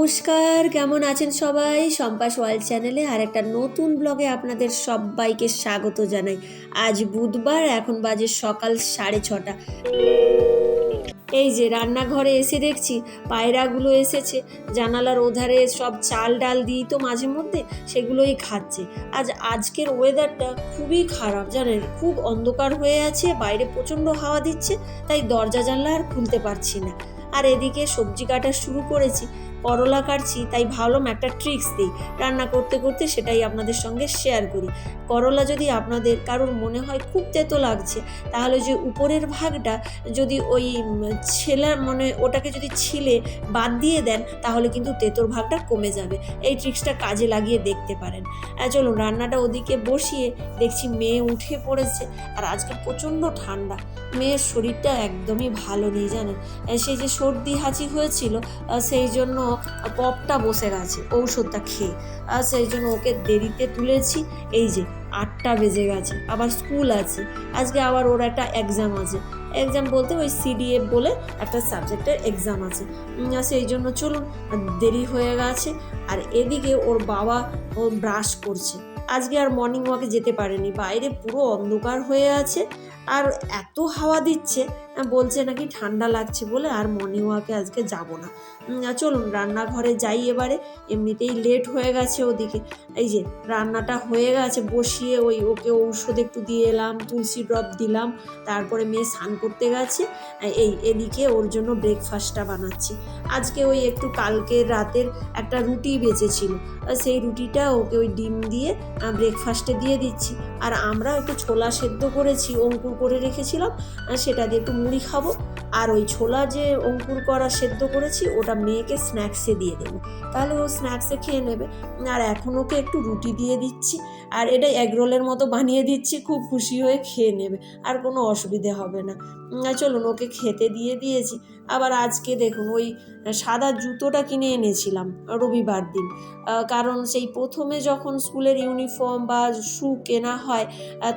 নমস্কার, কেমন আছেন সবাই? সম্পাস ওয়ার্ল্ড চ্যানেলে আর একটা নতুন ব্লগে আপনাদের সবাইকে স্বাগত জানাই। আজ বুধবার, এখন বাজে সকাল সাড়ে ছটা। এই যে রান্নাঘরে এসে দেখছি, পায়রাগুলো এসেছে, জানালার ওধারে সব চাল ডাল দিই তো মাঝে মধ্যে, সেগুলোই খাচ্ছে। আজ আজকের ওয়েদারটা খুবই খারাপ, জানেন? খুব অন্ধকার হয়ে আছে, বাইরে প্রচণ্ড হাওয়া দিচ্ছে, তাই দরজা জানলা আর খুলতে পারছি না। আর এদিকে সবজি কাটা শুরু করেছি করলা কাটছি, তাই ভাবলাম একটা ট্রিক্স দিই। রান্না করতে করতে সেটাই আপনাদের সঙ্গে শেয়ার করি। করলা যদি আপনাদের কারোর মনে হয় খুব তেতো লাগছে, তাহলে যে উপরের ভাগটা যদি ওই ছেলা মানে ওটাকে যদি ছিলে বাদ দিয়ে দেন, তাহলে কিন্তু তেতোর ভাগটা কমে যাবে। এই ট্রিক্সটা কাজে লাগিয়ে দেখতে পারেন। চলুন রান্নাটা ওদিকে বসিয়ে দেখছি মেয়ে উঠে পড়েছে, আর আজকে প্রচণ্ড ঠান্ডা। মেয়ের শরীরটা একদমই ভালো নেই জানেন। সেই যে সর্দি হাঁচি হয়েছিল সেই জন্য কপটা বসে গেছে, ঔষধটা খেয়ে। আর সেই জন্য ওকে দেরিতে তুলেছি। এই যে, আটটা বেজে গেছে, আবার স্কুল আছে। আজকে আবার ওর একটা এক্সাম আছে। এক্সাম বলতে ওই সিডিএফ বলে একটা সাবজেক্টের এক্সাম আছে। সেই জন্য চলুন, দেরি হয়ে গেছে। আর এদিকে ওর বাবা, ও ব্রাশ করছে। আজকে আর মর্নিং ওয়াকে যেতে পারেনি। বাইরে পুরো অন্ধকার হয়ে আছে। আর এত হাওয়া দিচ্ছে বলছে নাকি ঠান্ডা লাগছে বলে আর মর্নিং ওয়াকে আজকে যাব না। চলুন রান্নাঘরে যাই এবারে। এমনিতেই লেট হয়ে গেছে ওদিকে। এই যে রান্নাটা হয়ে গেছে, বসিয়ে ওই ওকে ঔষধ একটু দিয়ে এলাম, তুলসী ড্রপ দিলাম, তারপরে মেয়ে স্নান করতে গেছে। এই এদিকে ওর জন্য ব্রেকফাস্টটা বানাচ্ছি। আজকে ওই একটু কালকে রাতের একটা রুটি বেঁচেছিল। সেই রুটিটা ওকে ওই ডিম দিয়ে ব্রেকফাস্টে দিয়ে দিচ্ছি। আর আমরা একটু ছোলা সেদ্ধ করেছি, অঙ্কুর করে রেখেছিলাম। সেটা দিয়ে একটু মুড়ি খাব। আর ওই ছোলা যে অঙ্কুর করা সেদ্ধ করেছি, ওটা মেয়েকে স্ন্যাক্সে দিয়ে দেবো। তাহলে ও স্ন্যাক্সে খেয়ে নেবে। আর এখন ওকে একটু রুটি দিয়ে দিচ্ছি। আর এটা এগরোলের মতো বানিয়ে দিচ্ছি, খুব খুশি হয়ে খেয়ে নেবে। আর কোনো অসুবিধে হবে না। চলুন, ওকে খেতে দিয়ে দিয়েছি। আবার আজকে দেখুন, ওই সাদা জুতোটা কিনে এনেছিলাম রবিবার দিন। কারণ সেই প্রথমে যখন স্কুলের ইউনিফর্ম বা শু কেনা হয়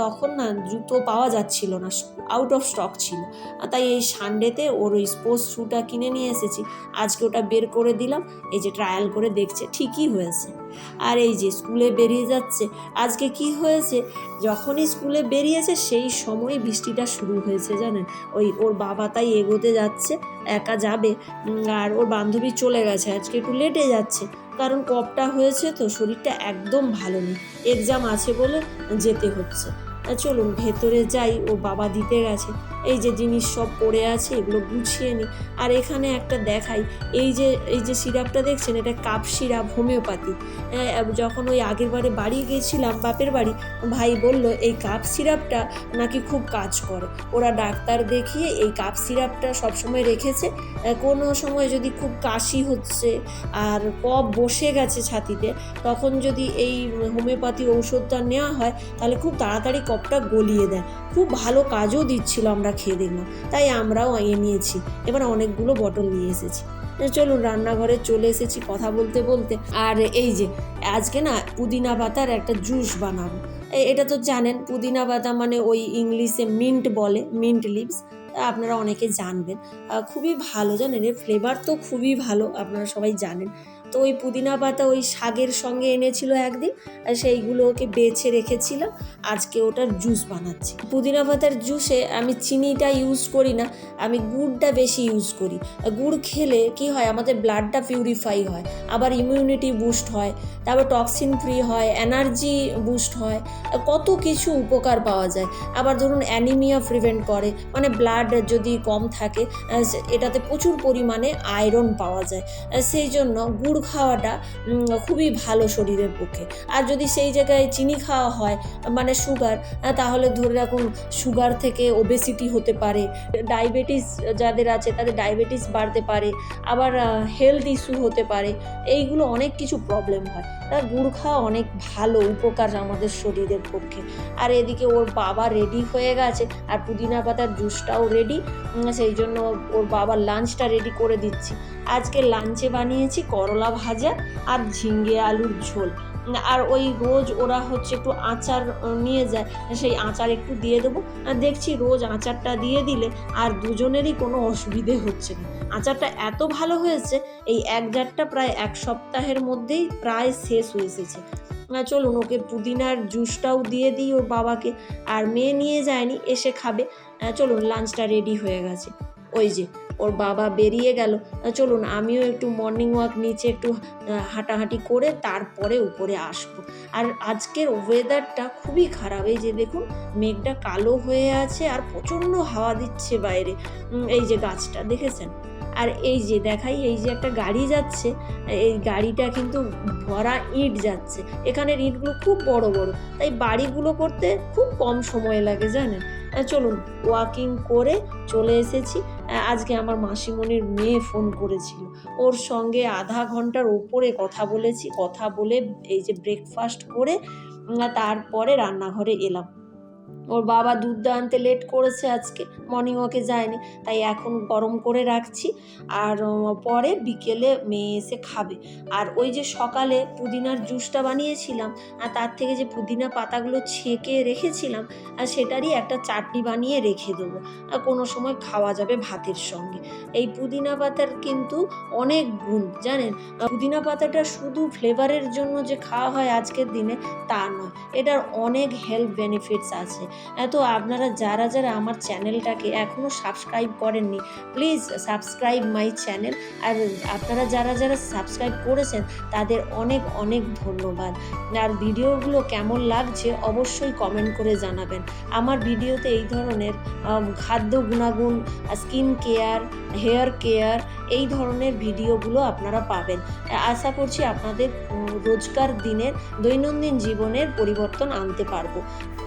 তখন না জুতো পাওয়া যাচ্ছিল না আউট অফ স্টক ছিল। তাই এই সানডেতে ওর ওই স্পোর্টস শ্যুটা কিনে নিয়ে এসেছি। আজকে ওটা বের করে দিলাম, এই যে ট্রায়াল করে দেখছে, ঠিকই হয়েছে। আর এই যে স্কুলে বেরিয়ে যাচ্ছে, আজকে কি হয়েছে? যখনই স্কুলে বেরিয়েছে, সেই সময় বৃষ্টিটা শুরু হয়েছে, জানেন? ওই ওর বাবা তাই এগোতে যাচ্ছে, একা যাবে আর ওর বান্ধবী চলে গেছে, আজকে একটু লেটে যাচ্ছে। কারণ কপটা হয়েছে তো, শরীরটা একদম ভালো নেই। এক্সাম আছে বলে যেতে হচ্ছে। চলুন ভেতরে যাই, ও বাবা দিতে গেছে। এই যে জিনিস সব পড়ে আছে, এগুলো গুছিয়ে নিই আর এখানে একটা দেখাই, এই যে এই যে সিরাপটা দেখছেন, এটা কাপ সিরাপ, হোমিওপ্যাথি। যখন ওই আগের বারে বাড়ি গিয়েছিলাম বাপের বাড়ি, ভাই বলল, এই কাপ সিরাপটা নাকি খুব কাজ করে। ওরা ডাক্তার দেখিয়ে এই কাপ সিরাপটা সবসময় রেখেছে। কোনো সময় যদি খুব কাশি হচ্ছে আর কফ বসে গেছে ছাতিতে, তখন যদি এই হোমিওপ্যাথি ঔষধটা নেওয়া হয়, তাহলে খুব তাড়াতাড়ি কফটা গলিয়ে দেয়। খুব ভালো কাজও দিচ্ছিল আমরা খেয়ে দেখলাম। তাই আমরাও এ নিয়েছি। এবার অনেকগুলো বটল নিয়ে এসেছি। চলুন রান্নাঘরে চলে এসেছি কথা বলতে বলতে। আর এই যে, আজকে না পুদিনা পাতার একটা জুস বানাবো। এটা তো জানেন, পুদিনা পাতা মানে ওই ইংলিশে মিন্ট বলে, মিন্ট লিভস। আপনারা অনেকে জানবেন। খুবই ভালো জানেন, এর ফ্লেভার তো খুবই ভালো, আপনারা সবাই জানেন। তো ওই পুদিনা পাতা ওই শাকের সঙ্গে এনেছিল একদিন, আর সেইগুলো ওকে বেছে রেখেছিলাম আজকে ওটার জুস বানাচ্ছি। পুদিনা পাতার জুসে আমি চিনিটা ইউজ করি না, আমি গুড়টা বেশি ইউজ করি। গুড় খেলে কি হয়, আমাদের ব্লাডটা পিউরিফাই হয়, আবার ইমিউনিটি বুস্ট হয়, তারপর টক্সিন ফ্রি হয় এনার্জি বুস্ট হয় কত কিছু উপকার পাওয়া যায়। আবার ধরুন অ্যানিমিয়া প্রিভেন্ট করে মানে ব্লাড যদি কম থাকে এটাতে প্রচুর পরিমাণে আয়রন পাওয়া যায়। সেই জন্য গুড় খাওয়াটা খুবই ভালো শরীরের পক্ষে। আর যদি সেই জায়গায় চিনি খাওয়া হয় মানে সুগার তাহলে ধরে রাখুন সুগার থেকে ওবেসিটি হতে পারে ডায়াবেটিস যাদের আছে তাদের ডায়াবেটিস বাড়তে পারে, আবার হেলথ ইস্যু হতে পারে, এইগুলো অনেক কিছু প্রবলেম হয়। তা গুড় খাওয়া অনেক ভালো উপকার আমাদের শরীরের পক্ষে। আর এদিকে ওর বাবা রেডি হয়ে গেছে, আর পুদিনা পাতার জুসটাও রেডি সেই জন্য ওর বাবার লাঞ্চটা রেডি করে দিচ্ছি। আজকে লাঞ্চে বানিয়েছি করলা ভাজা আর ঝিঙ্গে আলুর ঝোল। আর ওই রোজ ওরা হচ্ছে একটু আচার নিয়ে যায়, সেই আচার একটু দিয়ে দেবো। দেখছি রোজ আচারটা দিয়ে দিলে আর দুজনেরই কোনো অসুবিধে হচ্ছে না। আচারটা এত ভালো হয়েছে, এই এক জারটা প্রায় এক সপ্তাহের মধ্যেই প্রায় শেষ হয়ে এসেছে। চলুন, ওকে পুদিনার জুসটাও দিয়ে দিই ওর বাবাকে। আর মেয়ে নিয়ে যায়নি, এসে খাবে। চলুন লাঞ্চটা রেডি হয়ে গেছে। ওই যে ওর বাবা বেরিয়ে গেল। চলুন, আমিও একটু মর্নিং ওয়াক নিচে একটু হাঁটাহাঁটি করে তারপরে উপরে আসব। আর আজকের ওয়েদারটা খুবই খারাপ। এই যে দেখুন, মেঘটা কালো হয়ে আছে আর প্রচণ্ড হাওয়া দিচ্ছে বাইরে। এই যে গাছটা, দেখেছেন? আর এই যে দেখাই, এই যে একটা গাড়ি যাচ্ছে, এই গাড়িটা কিন্তু ভরা ইট যাচ্ছে। এখানের ইটগুলো খুব বড় বড়, তাই বাড়িগুলো করতে খুব কম সময় লাগে, জানেন? চলুন ওয়াকিং করে চলে এসেছি। আজকে আমার মাসিমণির মেয়ে ফোন করেছিল। ওর সঙ্গে আধা ঘণ্টার ওপরে কথা বলেছি, কথা বলে এই যে ব্রেকফাস্ট করে তারপরে রান্নাঘরে এলাম। ওর বাবা দুধ আনতে লেট করেছে আজকে। মর্নিং ওয়াকে যায়নি, তাই এখন গরম করে রাখছি। আর পরে বিকেলে মেয়ে এসে খাবে। আর ওই যে সকালে পুদিনার জুসটা বানিয়েছিলাম, আর তার থেকে যে পুদিনা পাতাগুলো ছেঁকে রেখেছিলাম, আর সেটারই একটা চাটনি বানিয়ে রেখে দেবো। আর কোনো সময় খাওয়া যাবে ভাতের সঙ্গে। এই পুদিনা পাতার কিন্তু অনেক গুণ, জানেন? পুদিনা পাতাটা শুধু ফ্লেভারের জন্য যে খাওয়া হয় আজকের দিনে, তা নয়। এটার অনেক হেলথ বেনিফিটস আছে। আহ, তো আপনারা যারা যারা আমার চ্যানেলটাকে এখনও সাবস্ক্রাইব করেননি প্লিজ সাবস্ক্রাইব মাই চ্যানেল আর আপনারা যারা যারা সাবস্ক্রাইব করেছেন তাদের অনেক অনেক ধন্যবাদ। আর ভিডিওগুলো কেমন লাগছে অবশ্যই কমেন্ট করে জানাবেন। আমার ভিডিওতে এই ধরনের খাদ্য গুণাগুণ স্কিন কেয়ার হেয়ার কেয়ার এই ধরনের ভিডিওগুলো আপনারা পাবেন। আশা করছি আপনাদের রোজকার দিনের দৈনন্দিন জীবনের পরিবর্তন আনতে পারব।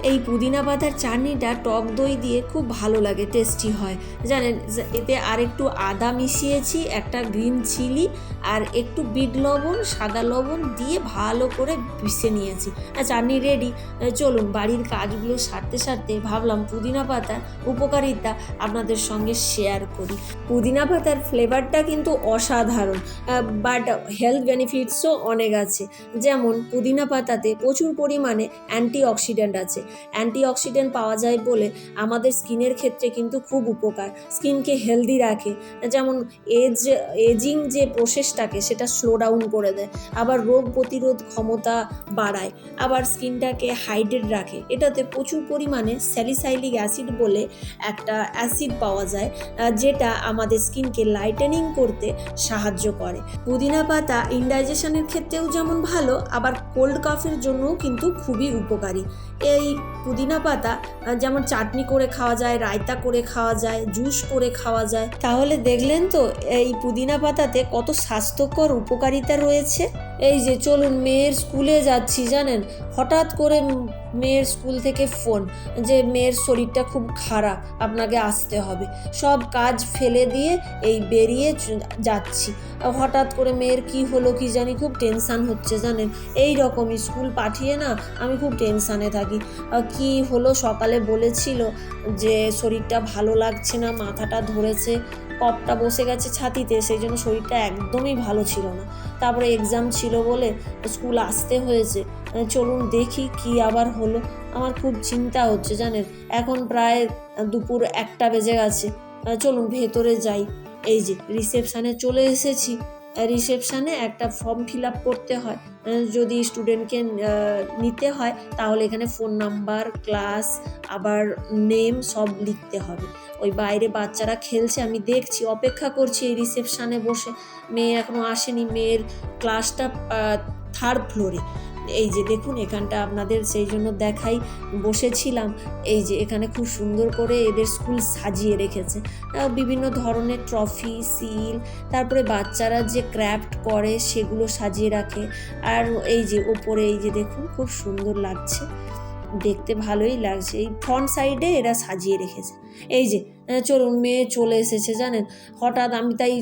এই পুদিনা পাতার চাটনিটা টক দই দিয়ে খুব ভালো লাগে টেস্টি হয়। জানেন এতে আর একটু আদা মিশিয়েছি, একটা গ্রিন চিলি আর একটু বিট লবণ, সাদা লবণ দিয়ে ভালো করে পিষে নিয়েছি। আর চাটনি রেডি চলুন, বাড়ির কাজগুলো সারতে সারতে ভাবলাম পুদিনা পাতার উপকারিতা আপনাদের সঙ্গে শেয়ার করি। পুদিনা পাতার ফ্লেভারটা কিন্তু অসাধারণ বাট হেলথ বেনিফিটসও অনেক আছে। যেমন, পুদিনা পাতাতে প্রচুর পরিমাণে অ্যান্টি অক্সিডেন্ট আছে। অ্যান্টি অক্সিডেন্ট পাওয়া যায় বলে আমাদের স্কিনের ক্ষেত্রে কিন্তু খুব উপকার। স্কিনকে হেলদি রাখে। যেমন এজ এজিং যে প্রসেসটাকে সেটা স্লো ডাউন করে দেয়। আবার রোগ প্রতিরোধ ক্ষমতা বাড়ায়। আবার স্কিনটাকে হাইড্রেট রাখে। এটাতে প্রচুর পরিমাণে স্যালিসাইলিক অ্যাসিড বলে একটা অ্যাসিড পাওয়া যায়, যেটা আমাদের স্কিনকে লাইটেনিং করতে সাহায্য করে। পুদিনা পাতা ইনডাইজেশনের ক্ষেত্রেও যেমন ভালো, আবার কোল্ড কফের জন্যও কিন্তু খুবই উপকারী। এই পুদিনা পাতা যেমন চাটনি করে খাওয়া যায়, রায়তা করে খাওয়া যায়, জুস করে খাওয়া যায়। তাহলে দেখলেন তো, এই পুদিনা পাতাতে কত স্বাস্থ্যকর উপকারিতা রয়েছে? এই যে চলুন, মেয়ের স্কুলে যাচ্ছি, জানেন? হঠাৎ করে মেয়ের স্কুল থেকে ফোন যে মেয়ের শরীরটা খুব খারাপ, আপনাকে আসতে হবে। সব কাজ ফেলে দিয়ে এই বেরিয়ে যাচ্ছি। হঠাৎ করে মেয়ের কি হলো কি জানি, খুব টেনশান হচ্ছে, জানেন? এই রকম স্কুল পাঠিয়ে না আমি খুব টেনশানে থাকি। কি হলো, সকালে বলেছিল যে শরীরটা ভালো লাগছে না, মাথাটা ধরেছে, কপটা বসে গেছে ছাতিতে, সেই জন্য শরীরটা একদমই ভালো ছিল না। তারপরে এক্সাম ছিল বলে স্কুল আসতে হয়েছে। চলুন দেখি কি আবার হলো। আমার খুব চিন্তা হচ্ছে জানেন। এখন প্রায় দুপুর একটা বেজে গেছে। চলুন ভেতরে যাই। এই যে রিসেপশানে চলে এসেছি। রিসেপশানে একটা ফর্ম ফিল আপ করতে হয়। যদি স্টুডেন্টকে নিতে হয়, তাহলে এখানে ফোন নাম্বার, ক্লাস, আবার নেম সব লিখতে হবে। ওই বাইরে বাচ্চারা খেলছে, আমি দেখছি, অপেক্ষা করছি এই রিসেপশানে বসে। মেয়ে এখনও আসেনি, মেয়ের ক্লাসটা থার্ড ফ্লোরে এই যে দেখুন এখানটা আপনাদের সেই জন্য দেখাই, বসেছিলাম। এই যে এখানে খুব সুন্দর করে এদের স্কুল সাজিয়ে রেখেছে। বিভিন্ন ধরনের ট্রফি, সিল, তারপরে বাচ্চারা যে ক্র্যাফট করে সেগুলো সাজিয়ে রাখে। আর এই যে ওপরে, এই যে দেখুন খুব সুন্দর লাগছে। দেখতে ভালোই লাগছে। এই ফ্রন্ট সাইডে এরা সাজিয়ে রেখেছে। এই যে চলুন, মেয়ে চলে এসেছে, জানেন? হঠাৎ আমি তাই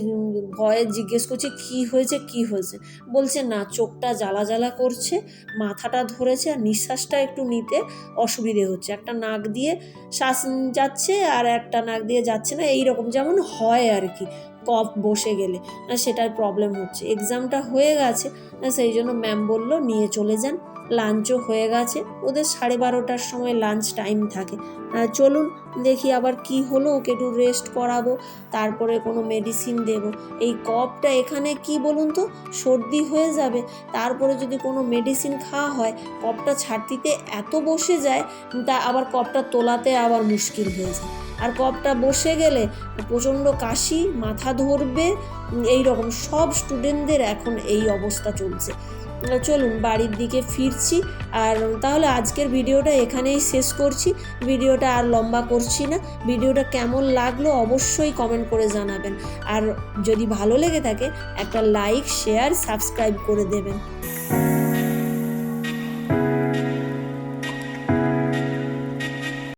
ভয়ে জিজ্ঞেস করছি, কি হয়েছে? কি হয়েছে? বলছে, না, চোখটা জ্বালা জ্বালা করছে, মাথাটা ধরেছে আর নিঃশ্বাসটা একটু নিতে অসুবিধে হচ্ছে। একটা নাক দিয়ে শ্বাস যাচ্ছে আর একটা নাক দিয়ে যাচ্ছে না এই রকম যেমন হয় আর কি, কফ বসে গেলে। সেটার প্রবলেম হচ্ছে। এক্সামটা হয়ে গেছে, সেই জন্য ম্যাম বলল, নিয়ে চলে যান। লাঞ্চও হয়ে গেছে। ওদের সাড়ে বারোটার সময় লাঞ্চ টাইম থাকে। চলুন দেখি আবার কি হলো, ওকে একটু রেস্ট করাবো, তারপরে কোনো মেডিসিন দেব। এই কপটা এখানে কি বলুন তো? সর্দি হয়ে যাবে। তারপরে যদি কোনো মেডিসিন খাওয়া হয় কফটা ছাড়তিতে এত বসে যায়, তা আবার কপটা তোলাতে আবার মুশকিল হয়ে যায়। আর কপটা বসে গেলে প্রচণ্ড কাশি, মাথা ধরবে এই রকম সব স্টুডেন্টদের এখন এই অবস্থা চলছে। চলুন বাড়ির দিকে ফিরছি। আর তাহলে আজকের ভিডিওটা এখানেই শেষ করছি। ভিডিওটা আর লম্বা করছি না। ভিডিওটা কেমন লাগল অবশ্যই কমেন্ট করে জানাবেন। আর যদি ভালো লেগে থাকে, একটা লাইক শেয়ার সাবস্ক্রাইব করে দেবেন।